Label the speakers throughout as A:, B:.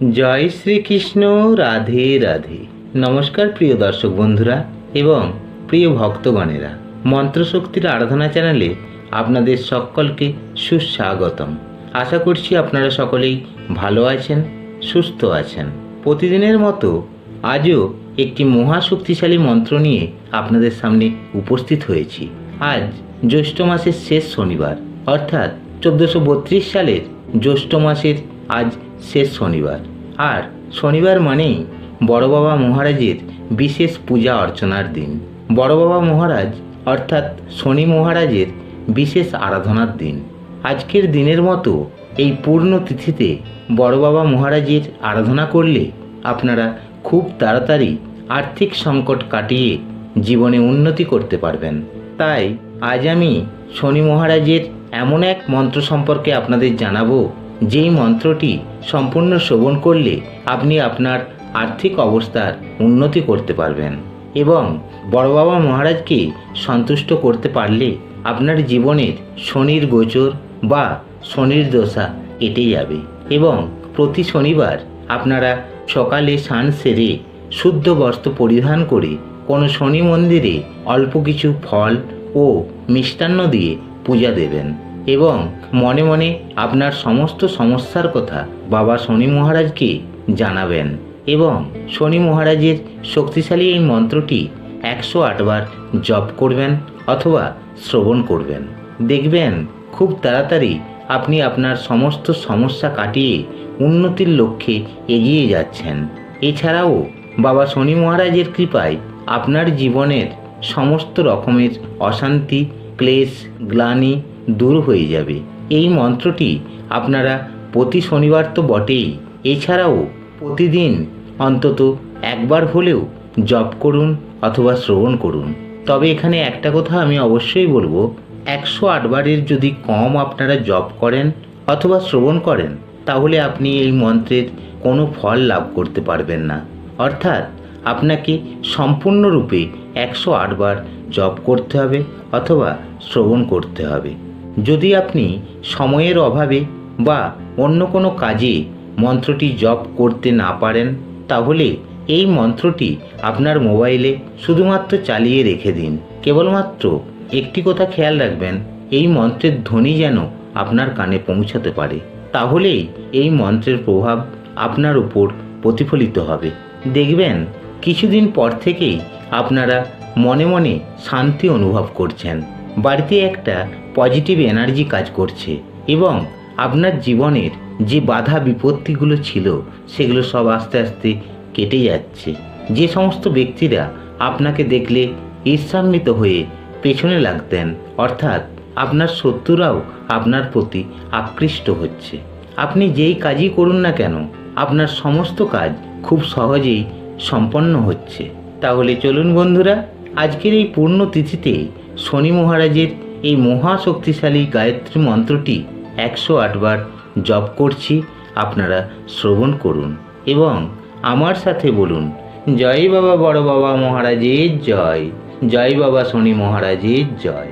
A: জয় শ্রীকৃষ্ণ, রাধে রাধে। নমস্কার প্রিয় দর্শক বন্ধুরা এবং প্রিয় ভক্তগণেরা। মন্ত্রশক্তির আরাধনা চ্যানেলে আপনাদের সকলকে সুস্বাগতম। আশা করছি আপনারা সকলেই ভালো আছেন, সুস্থ আছেন। প্রতিদিনের মতো আজও একটি মহা শক্তিশালী মন্ত্র নিয়ে আপনাদের সামনে উপস্থিত হয়েছি। আজ জ্যৈষ্ঠ মাসের শেষ শনিবার, অর্থাৎ চোদ্দোশো সালের জ্যৈষ্ঠ মাসের আজ শেষ শনিবার। আর শনিবার মানেই বড় বাবা মহারাজের বিশেষ পূজা অর্চনার দিন। বড় বাবা মহারাজ অর্থাৎ শনি মহারাজের বিশেষ আরাধনার দিন। আজকের দিনের মতো এই পূর্ণ তিথিতে বড় বাবা মহারাজের আরাধনা করলে আপনারা খুব তাড়াতাড়ি আর্থিক সংকট কাটিয়ে জীবনে উন্নতি করতে পারবেন। তাই আজ আমি শনি মহারাজের এমন এক মন্ত্র সম্পর্কে আপনাদের জানাব যেই মন্ত্রটি সম্পূর্ণ শ্রবণ করলে আপনি আপনার আর্থিক অবস্থার উন্নতি করতে পারবেন এবং বড় বাবা মহারাজকে সন্তুষ্ট করতে পারলে আপনার জীবনের শনির গোচর বা শনির দশা কেটে যাবে এবং প্রতি শনিবার আপনারা সকালে স্নান সেরে শুদ্ধ বস্ত্র পরিধান করে কোনো শনি মন্দিরে অল্প কিছু ফল ও মিষ্টান্ন দিয়ে পূজা দেবেন। এবং মনে মনে আপনার সমস্ত সমস্যার কথা বাবা শনি মহারাজকে জানাবেন। এবং শনি মহারাজের শক্তিশালী এই মন্ত্রটি একশো আটবার জপ করবেন অথবা শ্রবণ করবেন। দেখবেন খুব তাড়াতাড়ি আপনি আপনার সমস্ত সমস্যা কাটিয়ে উন্নতির লক্ষ্যে এগিয়ে যাচ্ছেন। এছাড়াও বাবা শনি মহারাজের কৃপায় আপনার জীবনের সমস্ত রকমের অশান্তি, ক্লেশ, গ্লানি দূর হয়ে যাবে। এই মন্ত্রটি আপনারা প্রতি শনিবার তো বটেই। এছাড়াও প্রতিদিন অন্তত একবার হলেও জপ করুন অথবা শ্রবণ করুন। তবে এখানে একটা কথা আমি অবশ্যই বলব, একশো আটবারের যদি কম আপনারা জপ করেন অথবা শ্রবণ করেন, তাহলে আপনি এই মন্ত্রের কোনো ফল লাভ করতে পারবেন না। অর্থাৎ আপনাকে সম্পূর্ণরূপে একশো আটবার জপ করতে হবে অথবা শ্রবণ করতে হবে। যদি আপনি সময়ের অভাবে বা অন্য কোনো কাজে মন্ত্রটি জপ করতে না পারেন, তাহলে এই মন্ত্রটি আপনার মোবাইলে শুধুমাত্র চালিয়ে রেখে দিন। কেবলমাত্র একটি কথা খেয়াল রাখবেন, এই মন্ত্রের ধ্বনি যেন আপনার কানে পৌঁছাতে পারে। তাহলেই এই মন্ত্রের প্রভাব আপনার উপর প্রতিফলিত হবে। দেখবেন, কিছুদিন পর থেকেই আপনারা মনে মনে শান্তি অনুভব করছেন। বাড়িতে একটা পজিটিভ এনার্জি কাজ করছে এবং আপনার জীবনের যে বাধা বিপত্তিগুলো ছিল, সেগুলো সব আস্তে আস্তে কেটে যাচ্ছে। যে সমস্ত ব্যক্তিরা আপনাকে দেখলে ঈর্ষান্বিত হয়ে পেছনে লাগতেন, অর্থাৎ আপনার শত্রুরাও আপনার প্রতি আকৃষ্ট হচ্ছে। আপনি যেই কাজই করুন না কেন, আপনার সমস্ত কাজ খুব সহজেই সম্পন্ন হচ্ছে। তাহলে চলুন বন্ধুরা, আজকের এই পূর্ণ তিথিতে শনি মহারাজের এই মহাশক্তিশালী গায়ত্রী মন্ত্রটি একশো আটবার জপ করছি, আপনারা শ্রবণ করুন এবং আমার সাথে বলুন, জয় বাবা বড় বাবা মহারাজের জয় জয় বাবা শনি মহারাজের জয়।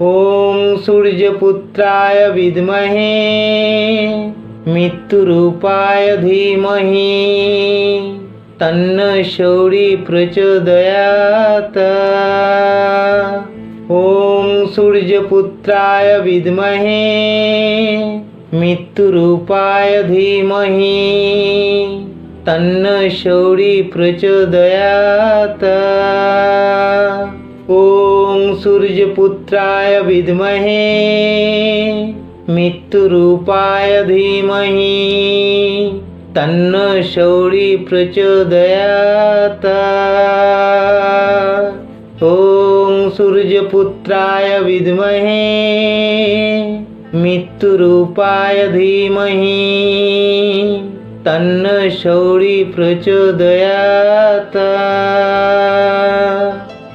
A: ওম সূর্যপুত্রায় বিদ্মহে মৃত্যুরূপায় ধীমহি। তন্ন শৌরি প্রচোদয়াত। ওম সূর্যপুত্রায় বিদ্মহে। মৃত্যুরূপায় ধীমহি। তন্ন শৌরি প্রচোদয়াত। ওম সূর্যপুত্রায় বিদ্মহে। मृत्युरूपाय धीमहि। तन्न शौरी प्रचोदयात्। ॐ सूर्यपुत्राय विद्महे। मृत्युरूपाय धीमहि। तन्न शौरी प्रचोदयात्।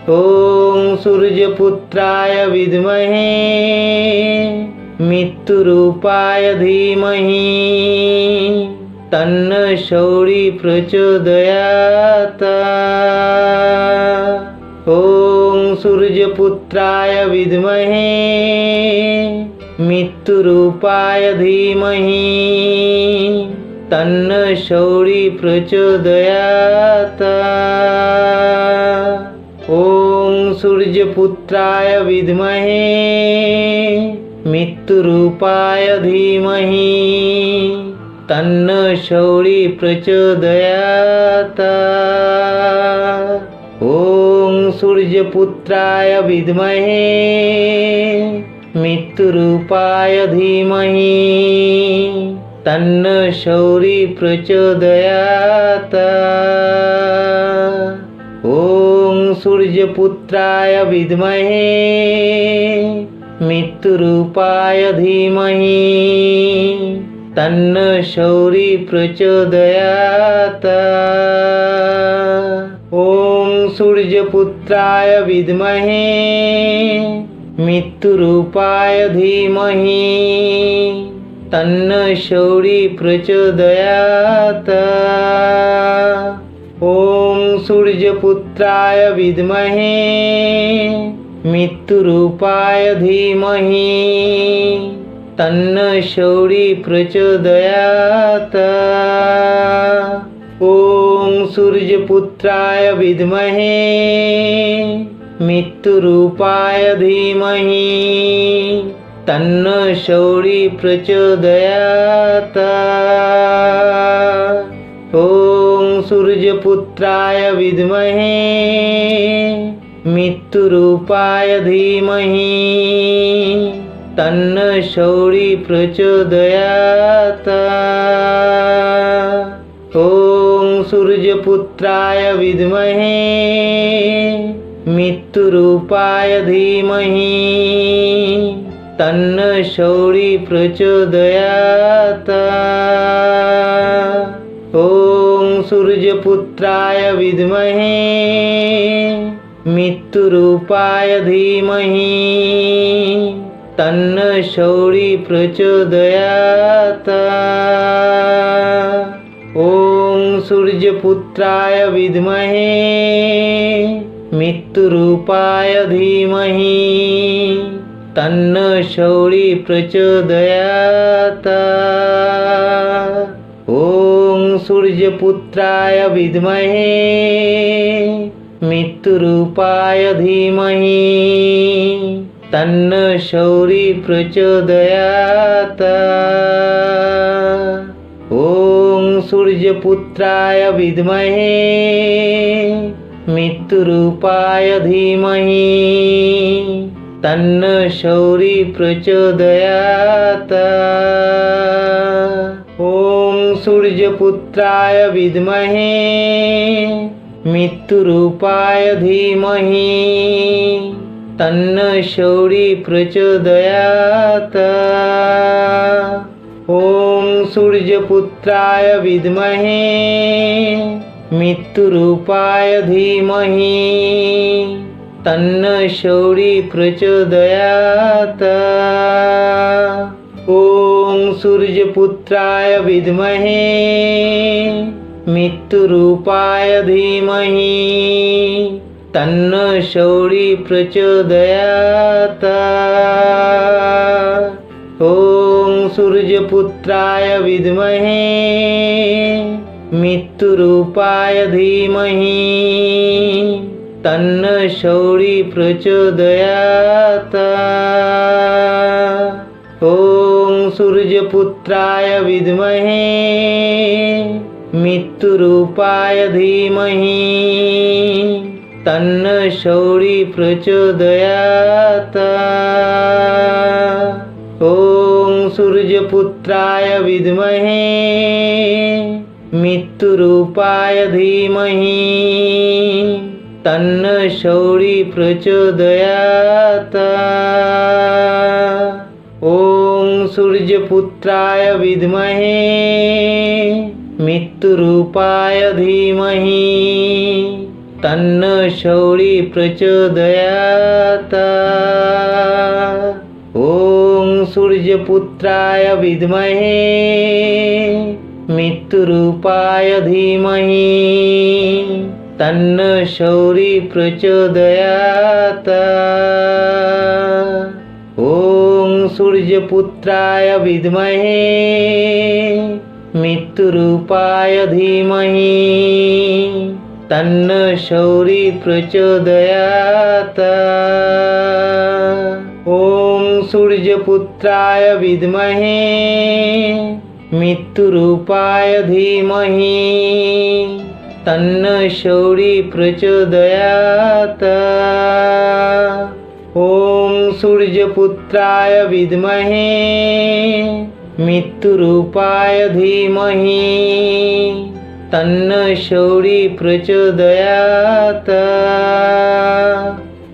A: ॐ सूर्यपुत्राय विद्महे। उपाय धीमहि तन्न शौरी प्रचोदयात्। ॐ सूर्यपुत्राय विद्महे मृत्युरूपाय धीमहि तन्न शौरी प्रचोदयात्। ॐ सूर्यपुत्राय विद्महे মৃত্যুরূপায় ধীমহি তন্ন শৌরি প্রচোদয়াত ওং সূর্যপুত্রায় বিদ্মহে মৃত্যুরূপায় ধীমহি তন্ন শৌরি প্রচোদয়াত ওং সূর্যপুত্রায় বিদ্মহে मृत्युरूपाय धीमहि तन्न शौरी प्रचोदयात्। ॐ सूर्यपुत्राय विद्महे। मृत्युरूपाय धीमहि। तन्न शौरी प्रचोदयात्। ॐ सूर्यपुत्राय विद्महे। মৃত্যুরূপায় ধীমহি। তন্ন শৌরী প্রচোদয়াত। ওং সূর্যপুত্রায় বিদ্মহে। মৃত্যুরূপায় ধীমহি। তন্ন শৌরী প্রচোদয়াত। ওং সূর্যপুত্রায় বিদ্মহে। मृत्युरूपाय धीमहि। तन्न शौरी प्रचोदयात्। ॐ सूर्यपुत्राय विद्महे। मृत्युरूपाय धीमहि। तन्न शौरी प्रचोदयात्। ॐ सूर्यपुत्राय विद्महे মৃত্যুরূপায় ধীমহি তন্ন শৌরী প্রচোদয়াত ওং সূর্যপুত্রায় বিদ্মহে মৃত্যুরূপায় ধীমহি তন্ন শৌরী প্রচোদয়াত ওং সূর্যপুত্রায় বিদ্মহে মৃত্যুরূপায় ধীমহি তন্ন শৌরি প্রচোদয়াত ওং সূর্যপুত্রায় বিদ্মহে মৃত্যুরূপায় ধীমহি তন্ন শৌরি প্রচোদয়াত ওং সূর্যপুত্রায় বিদ্মহে মৃত্যুরূপায় ধীমহি। তন্ন শৌরী প্রচোদয়াত। ওং সূর্যপুত্রায় বিদ্মহে। মৃত্যুরূপায় ধীমহি। তন্ন শৌরী প্রচোদয়াত। ওং সূর্যপুত্রায় বিদ্মহে। मृत्युरूपाय धीमहि। तन्न शौरी प्रचोदयात्। ॐ सूर्यपुत्राय विद्महे। मृत्युरूपाय धीमहि। तन्न शौरी प्रचोदयात्। ॐ सूर्यपुत्राय विद्महे मृत्युरूपाय धीमहि। तन्न शौरी प्रचोदयात्। ॐ सूर्यपुत्राय विद्महे। मृत्युरूपाय धीमहि। तन्न शौरी प्रचोदयात्। ॐ सूर्यपुत्राय विद्महे মৃত্যুরূপায় ধীমহি তন্ন শৌরি প্রচোদয়াত ওং সূর্যপুত্রায় বিদ্মহে মৃত্যুরূপায় ধীমহি তন্ন শৌরি প্রচোদয়াত ওং সূর্যপুত্রায় বিদ্মহে মৃত্যুরূপায় ধীমহি তন্ন শৌরি প্রচোদয়াত ওং সূর্যপুত্রায় বিদ্মহে মৃত্যুরূপায় ধীমহি তন্ন শৌরি প্রচোদয়াত ওং সূর্যপুত্রায় বিদ্মহে मृत्युरूपाय धीमहि। तन्न शौरी प्रचोदयात्।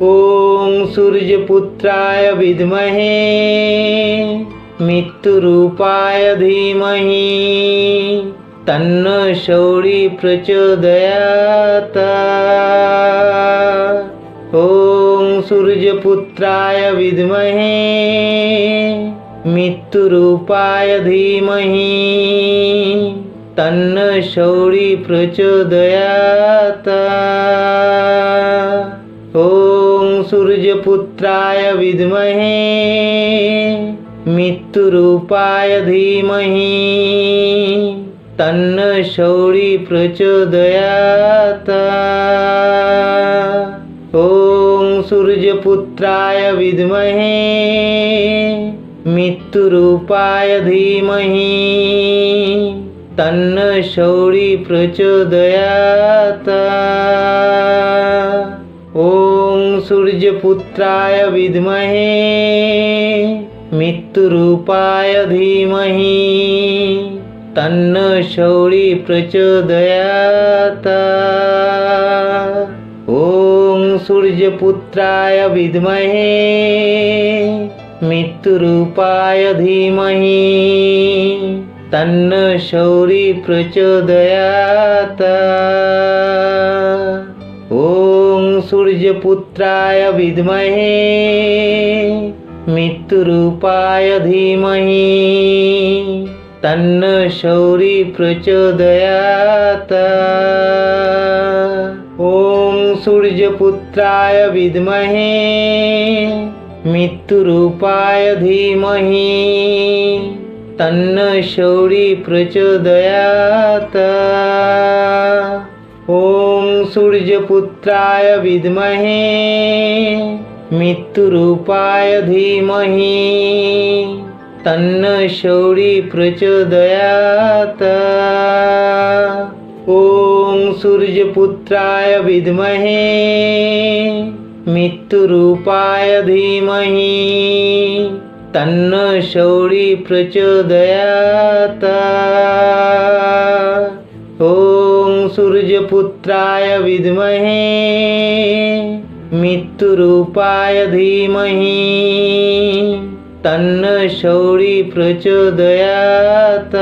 A: ॐ सूर्यपुत्राय विद्महे। मृत्युरूपाय धीमहि। तन्न शौरी प्रचोदयात्। ॐ सूर्यपुत्राय विद्महे। मृत्युरूपाय धीमहि। तन्न शौरी प्रचोदयात्। ॐ सूर्यपुत्राय विद्महे। मृत्युरूपाय धीमहि। तन्न शौरी प्रचोदयात्। ॐ सूर्यपुत्राय विद्महे। মৃত্যুরূপায় ধীমহি। তন্ন শৌরি প্রচোদয়াত। ওং সূর্যপুত্রায় বিদ্মহে। মৃত্যুরূপায় ধীমহি। তন্ন শৌরি প্রচোদয়াত। ওং সূর্যপুত্রায় বিদ্মহে। মৃত্যুরূপায় ধীমহি তন্ন শৌরি প্রচোদয়াত ওং সূর্যপুত্রায় বিদ্মহে মৃত্যুরূপায় ধীমহি তন্ন শৌরি প্রচোদয়াত ওং সূর্যপুত্রায় বিদ্মহে মৃত্যুরূপায় ধীমহি। তন্ন শৌরি প্রচোদয়াত। ওং সূর্যপুত্রায় বিদ্মহে। মৃত্যুরূপায় ধীমহি। তন্ন শৌরি প্রচোদয়াত। ওং সূর্যপুত্রায় বিদ্মহে। मृत्युरूपाय धीमहि तन्न शौरी प्रचोदयात्। ॐ सूर्यपुत्राय विद्महे मृत्युरूपाय धीमहि तन्न शौरी प्रचोदयात्।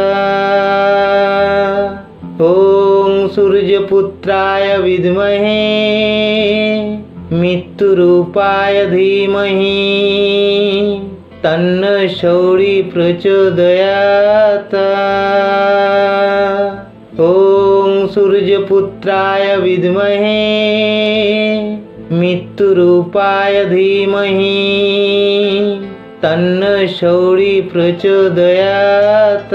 A: ॐ सूर्यपुत्राय विद्महे मृत्युरूपाय धीमहि। तन्न शौरी प्रचोदयात्। ॐ सूर्यपुत्राय विद्महे। मृत्युरूपाय धीमहि। तन्न शौरी प्रचोदयात्।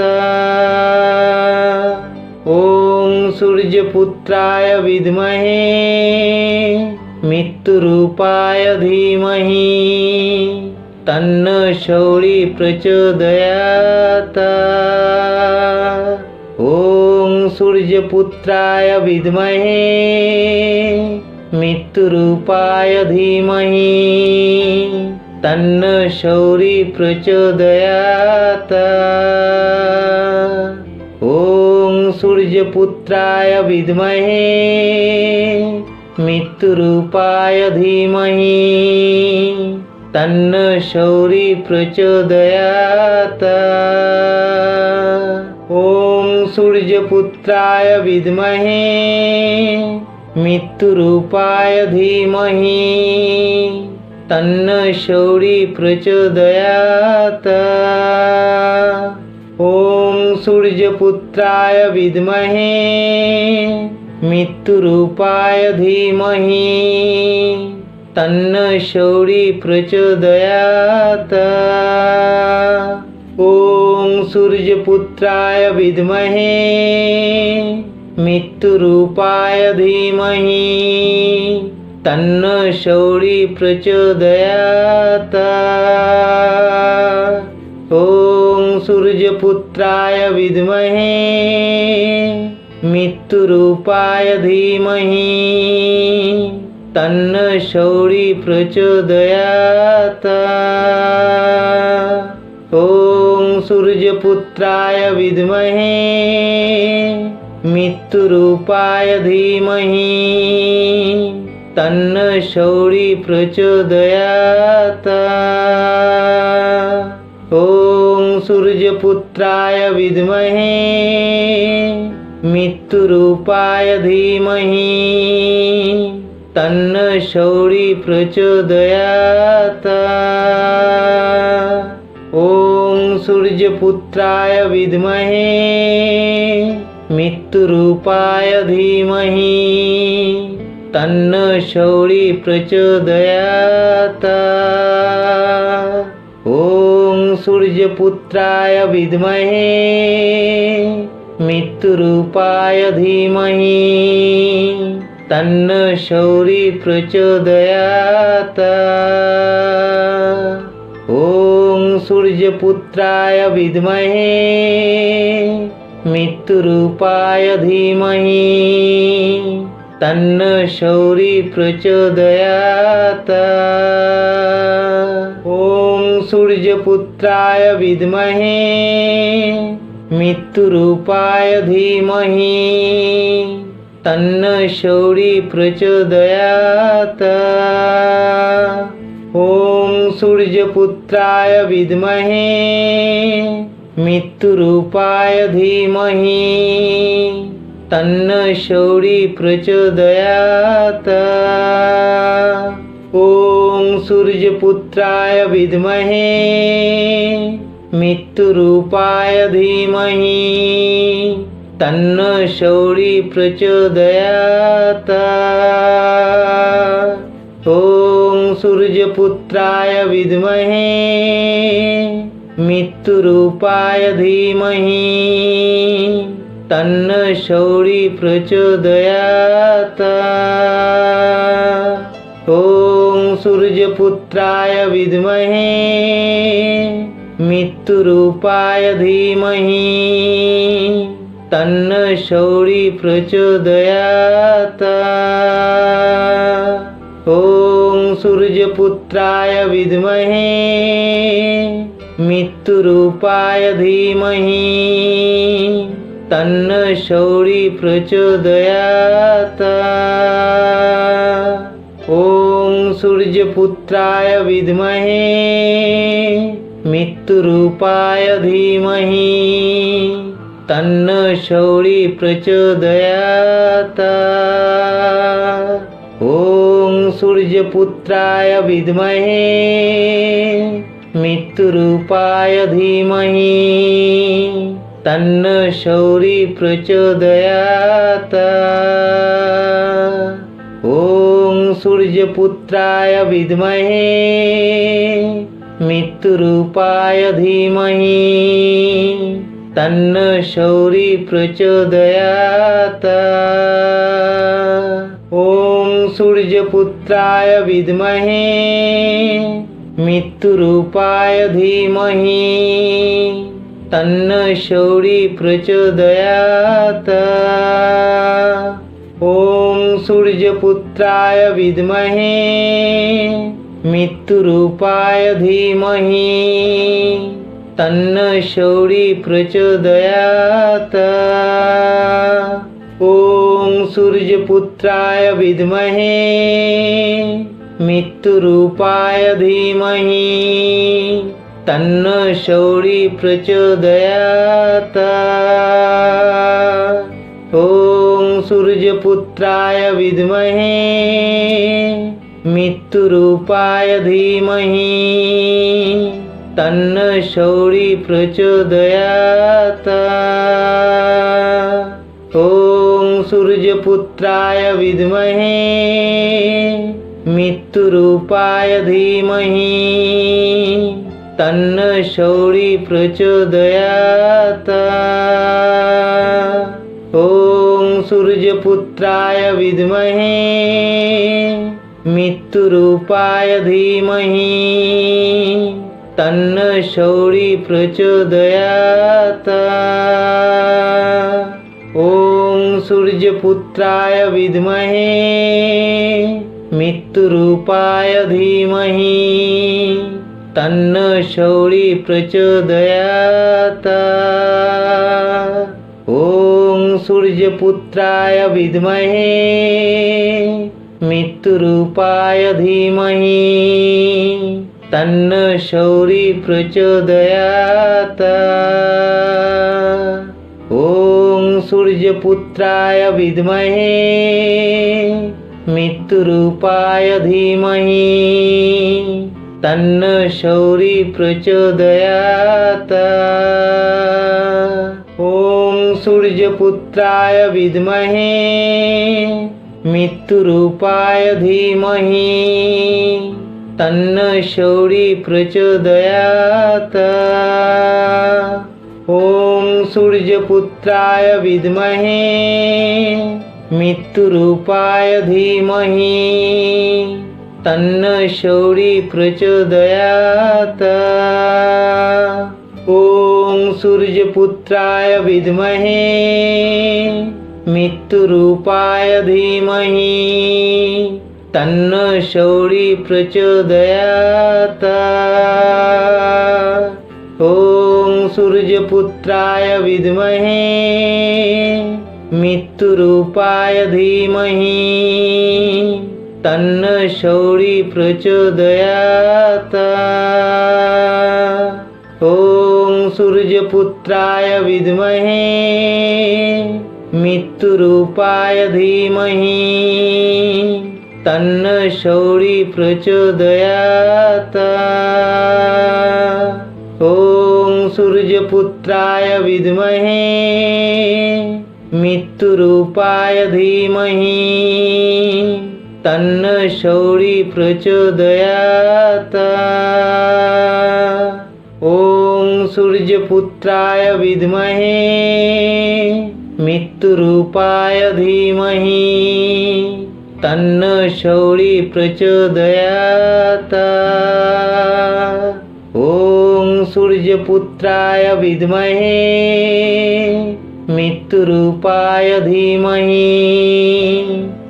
A: ॐ सूर्यपुत्राय विद्महे। মৃত্যুরূপায় ধীমহি তন্ন শৌরি প্রচোদয়াত ওং সূর্যপুত্রায় বিদ্মহে মৃত্যুরূপায় ধীমহি তন্ন শৌরি প্রচোদয়াত ওং সূর্যপুত্রায় বিদ্মহে মৃত্যুরূপায় ধীমহি তন্ন শৌরি প্রচোদয়াত ওং সূর্যপুত্রায় বিদ্মহে মৃত্যুরূপায় ধীমহি তন্ন শৌরি প্রচোদয়াত ওং সূর্যপুত্রায় বিদ্মহে मृत्युरूपाय धीमहि। तन्न शौरी प्रचोदयात्। ॐ सूर्यपुत्राय विद्महे। मृत्युरूपाय धीमहि। तन्न शौरी प्रचोदयात्। ॐ सूर्यपुत्राय विद्महे। मृत्युरूपाय धीमहि। तन्न शौरी प्रचोदयात्। ॐ सूर्यपुत्राय विद्महे। मृत्युरूपाय धीमहि। तन्न शौरी प्रचोदयात्। ॐ सूर्यपुत्राय विद्महे। মৃত্যুরূপায় ধীমহি তন্ন শৌরি প্রচোদয়াত ওং সূর্যপুত্রায় বিদ্মহে মৃত্যুরূপায় ধীমহি তন্ন শৌরি প্রচোদয়াত ওং সূর্যপুত্রায় বিদ্মহে মৃত্যুরূপায় ধীমহি তন্ন শৌরি প্রচোদয়াত ওং সূর্যপুত্রায় বিদ্মহে মৃত্যুরূপায় ধীমহি তন্ন শৌরি প্রচোদয়াত ওং সূর্যপুত্রায় বিদ্মহে মৃত্যুরূপায় ধীমহি। তন্ন শৌরি প্রচোদয়াত। ওং সূর্যপুত্রায় বিদ্মহে। মৃত্যুরূপায় ধীমহি। তন্ন শৌরি প্রচোদয়াত। ওং সূর্যপুত্রায় বিদ্মহে। मृत्युरूपाय धीमहि। तन्न शौरी प्रचोदयात्। ॐ सूर्यपुत्राय विद्महे। मृत्युरूपाय धीमहि। तन्न शौरी प्रचोदयात्। ॐ सूर्यपुत्राय विद्महे। मृत्युरूपाय धीमहि। तन्न शौरी प्रचोदयात्। ॐ सूर्यपुत्राय विद्महे। मृत्युरूपाय धीमहि। तन्न शौरि प्रचोदयात्। ॐ सूर्यपुत्राय विद्महे। মৃত্যুরূপায় ধীমহি তন্ন শৌরি প্রচোদয়াত ওং সূর্যপুত্রায় বিদ্মহে মৃত্যুরূপায় ধীমহি তন্ন শৌরি প্রচোদয়াত ওং সূর্যপুত্রায় বিদ্মহে মৃত্যুরূপায় ধীমহি তন্ন শৌরি প্রচোদয়াত ওং সূর্যপুত্রায় বিদ্মহে মৃত্যুরূপায় ধীমহি তন্ন শৌরি প্রচোদয়াত ওং সূর্যপুত্রায় বিদ্মহে মৃত্যুরূপায় ধীমহি তন্ন শৌরী প্রচোদয়াত। ওং সূর্যপুত্রায় বিদ্মহে। মৃত্যুরূপায় ধীমহি তন্ন শৌরী প্রচোদয়াত। ওং সূর্যপুত্রায় বিদ্মহে। विद्महे मृत्युरूपाय धीमहि। तन्न शौरी प्रचोदयात्। ॐ सूर्यपुत्राय विद्महे। मृत्युरूपाय धीमहि। तन्न शौरी प्रचोदयात्। ॐ सूर्यपुत्राय विद्महे মৃত্যুরূপায় ধীমহি। তন্ন শৌরী প্রচোদয়াত। ওং সূর্যপুত্রায় বিদ্মহে। মৃত্যুরূপায় ধীমহি। তন্ন শৌরী প্রচোদয়াত। ওং সূর্যপুত্রায় বিদ্মহে। মৃত্যুরূপায় ধীমহি তন্ন শৌরি প্রচোদয়াত ওং সূর্যপুত্রায় বিদ্মহে মৃত্যুরূপায় ধীমহি তন্ন শৌরি প্রচোদয়াত ওং সূর্যপুত্রায় বিদ্মহে মৃত্যুরূপায় ধীমহি। তন্ন শৌরী প্রচোদয়াত। ওং সূর্যপুত্রায় বিদ্মহে। মৃত্যুরূপায় ধীমহি। তন্ন শৌরী প্রচোদয়াত। ওং সূর্যপুত্রায় বিদ্মহে। मृत्युरूपाय धीमहि। तन्न शौरी प्रचोदयात्। ॐ सूर्यपुत्राय विद्महे। मृत्युरूपाय धीमहि। तन्न शौरी प्रचोदयात्। ॐ सूर्यपुत्राय विद्महे मृत्युरूपाय धीमहि। तन्न शौरी प्रचोदयात्। ॐ सूर्यपुत्राय विद्महे। मृत्युरूपाय धीमहि। तन्न शौरी प्रचोदयात्। ॐ सूर्यपुत्राय विद्महे। मृत्युरूपाय धीमहि तन्न शौरी प्रचोदयाता। ॐ सूर्यपुत्राय विद्महे मृत्युरूपाय धीमहि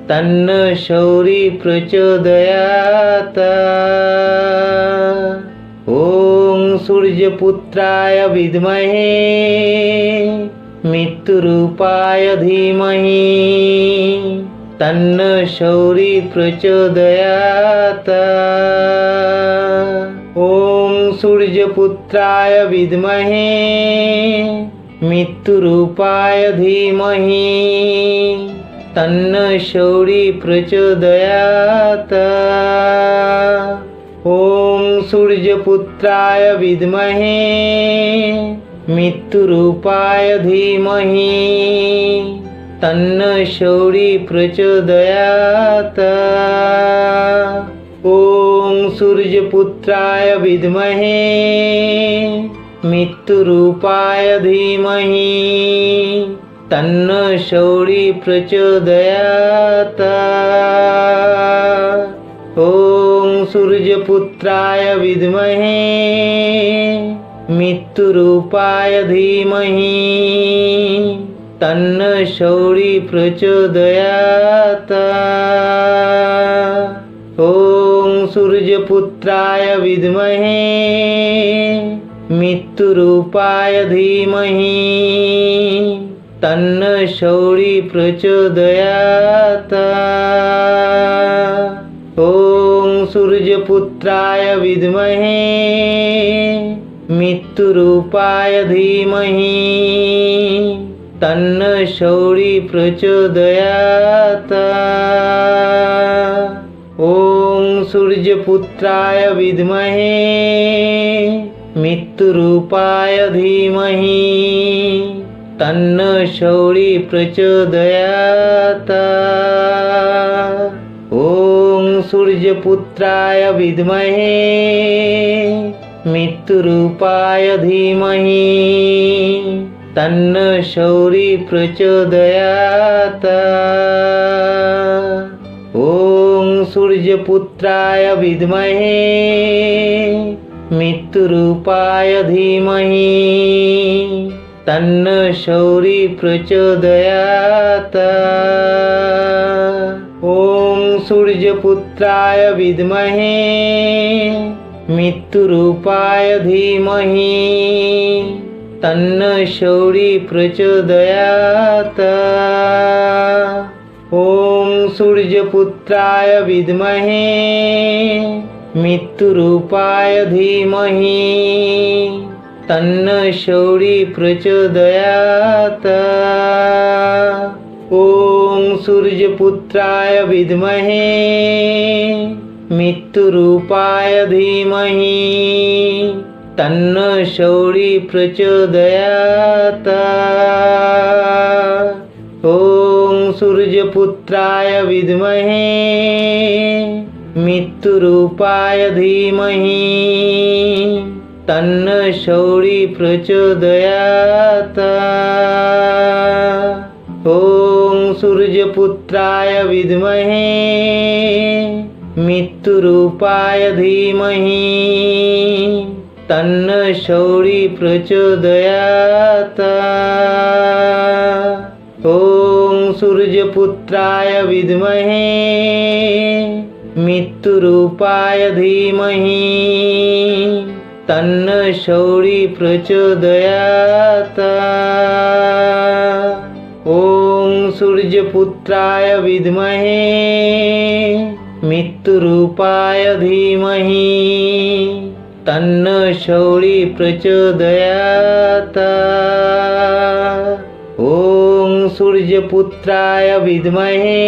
A: तन्न शौरी प्रचोदयात। ॐ सूर्यपुत्राय विद्महे মৃত্যুরূপায় ধীমহি তন্ন শৌরি প্রচোদয়াত ওম সূর্যপুত্রায় বিদ্মহে মৃত্যুরূপায় ধীমহি তন্ন শৌরি প্রচোদয়াত ওম সূর্যপুত্রায় বিদ্মহে মৃত্যুরূপায় ধীমহি। তন্ন শৌরী প্রচোদয়াত। ওং সূর্যপুত্রায় বিদ্মহে। মৃত্যুরূপায় ধীমহি। তন্ন শৌরী প্রচোদয়াত। ওং সূর্যপুত্রায় বিদ্মহে। मृत्युरूपाय धीमहि। तन्न शौरी प्रचोदयात्। ॐ सूर्यपुत्राय विद्महे। मृत्युरूपाय धीमहि। तन्न शौरी प्रचोदयात्। ॐ सूर्यपुत्राय विद्महे মৃত্যুরূপায় ধীমহি। তন্ন শৌরি প্রচোদয়াত। ওং সূর্যপুত্রায় বিদ্মহে। মৃত্যুরূপায় ধীমহি। তন্ন শৌরি প্রচোদয়াত। ওং সূর্যপুত্রায় বিদ্মহে। মৃত্যুরূপায় ধীমহি তন্ন শৌরি প্রচোদয়াত ওং সূর্যপুত্রায় বিদ্মহে মৃত্যুরূপায় ধীমহি তন্ন শৌরি প্রচোদয়াত ওং সূর্যপুত্রায় বিদ্মহে মৃত্যুরূপায় ধীমহি। তন্ন শৌরি প্রচোদয়াত। ওং সূর্যপুত্রায় বিদ্মহে। মৃত্যুরূপায় ধীমহি। তন্ন শৌরি প্রচোদয়াত। ওং সূর্যপুত্রায় বিদ্মহে। मृत्युरूपाय धीमहि तन्न शौरी प्रचोदयात्। ॐ सूर्यपुत्राय विद्महे मृत्युरूपाय धीमहि तन्न शौरी प्रचोदयात्। ॐ सूर्यपुत्राय विद्महे মৃত্যুরূপায় ধীমহি তন্ন শৌরি প্রচোদয়াত ওং সূর্যপুত্রায় বিদ্মহে মৃত্যুরূপায় ধীমহি তন্ন শৌরি প্রচোদয়াত ওং সূর্যপুত্রায় বিদ্মহে মৃত্যুরূপায় ধীমহি তন্ন শৌরি প্রচোদয়াত ওং সূর্যপুত্রায় বিদ্মহে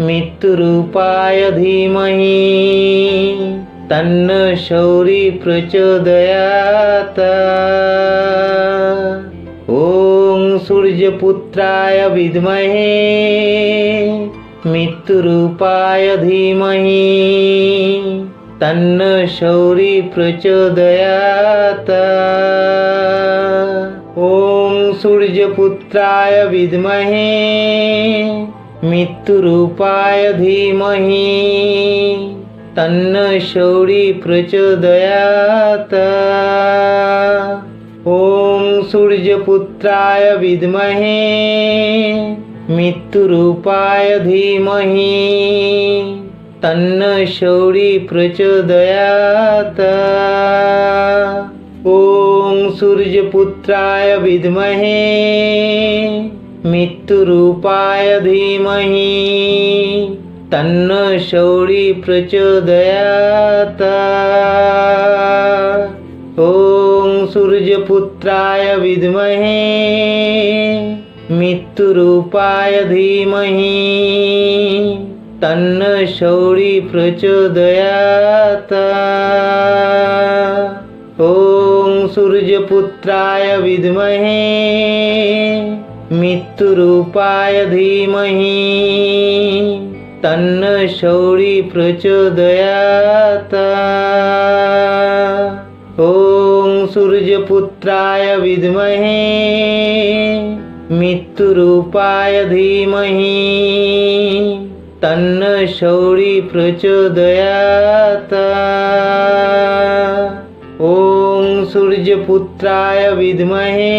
A: মৃত্যুরূপায় ধীমহি তন্ন শৌরি প্রচোদয়াত ওং সূর্যপুত্রায় বিদ্মহে মৃত্যুরূপায় ধীমহি তন্ন শৌরি প্রচোদয়াত ওং সূর্যপুত্রায় বিদ্মহে মৃত্যুরূপায় ধীমহি তন্ন শৌরি প্রচোদয়াত ওং সূর্যপুত্রায় বিদ্মহে মৃত্যুরূপায় ধীমহি। তন্ন শৌরি প্রচোদয়াত। ওং সূর্যপুত্রায় বিদ্মহে। মৃত্যুরূপায় ধীমহি। তন্ন শৌরি প্রচোদয়াত। ওং সূর্যপুত্রায় বিদ্মহে। मृत्युरूपाय धीमहि। तन्न शौरी प्रचोदयात्। ॐ सूर्यपुत्राय विद्महे। मृत्युरूपाय धीमहि। तन्न शौरी प्रचोदयात्। ॐ सूर्यपुत्राय विद्महे। মৃত্যুরূপায় ধীমহি তন্ন শৌরি প্রচোদয়াত ওং সূর্যপুত্রায় বিদ্মহে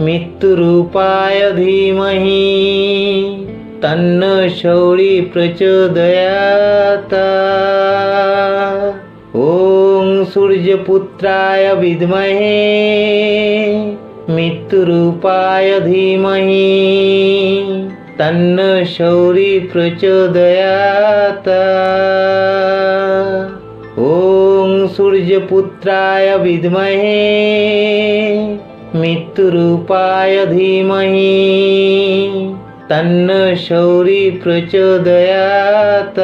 A: মৃত্যুরূপায় ধীমহি তন্ন শৌরি প্রচোদয়াত ওং সূর্যপুত্রায় বিদ্মহে মৃত্যুরূপায় ধীমহি তন্ন শৌরি প্রচোদয়াত ওং সূর্যপুত্রায় বিদ্মহে মৃত্যুরূপায় ধীমহি তন্ন শৌরি প্রচোদয়াত